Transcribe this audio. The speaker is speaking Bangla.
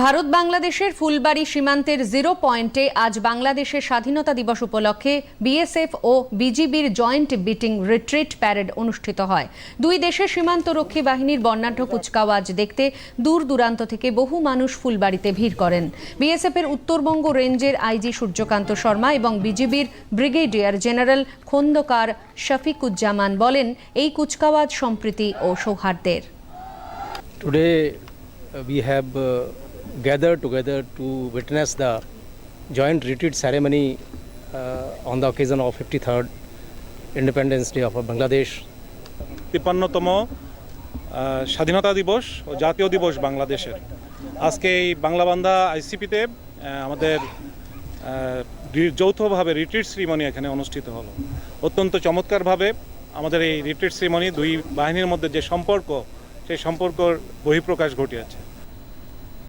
ভারত বাংলাদেশের ফুলবাড়ি সীমান্তের জিরো পয়েন্টে আজ বাংলাদেশের স্বাধীনতা দিবস উপলক্ষে বিএসএফ ও বিজিবির জয়েন্ট বিটিং রিট্রিট প্যারেড অনুষ্ঠিত হয়। দুই দেশের সীমান্তরক্ষী বাহিনীর বর্ণাঢ্য কুচকাওয়াজ দেখতে দূর দূরান্ত থেকে বহু মানুষ ফুলবাড়িতে ভিড় করেন। বিএসএফ এর উত্তরবঙ্গ রেঞ্জের আইজি সূর্যকান্ত শর্মা এবং বিজিবির ব্রিগেডিয়ার জেনারেল খন্দকার শফিকুজ্জামান বলেন এই কুচকাওয়াজ সম্প্রীতি ও সৌহার্দ্যের। Uh, gathered together to witness the joint retreat ceremony uh, on the occasion of 53rd Independence Day of Bangladesh. তিপ্পান্নতম আহ, স্বাধীনতা দিবস ও জাতীয় দিবস বাংলাদেশের। আজকে এই বাংলাবান্ধা আইসিপিতে আমাদের আহ, রি- যৌথভাবে রিট্রিট সেরিমনি এখানে অনুষ্ঠিত হলো। অত্যন্ত চমৎকারভাবে আমাদের এই রিট্রিট সেরিমনি দুই বাহিনীর মধ্যে যে সম্পর্ক সেই সম্পর্কর বহিঃপ্রকাশ ঘটিয়েছে।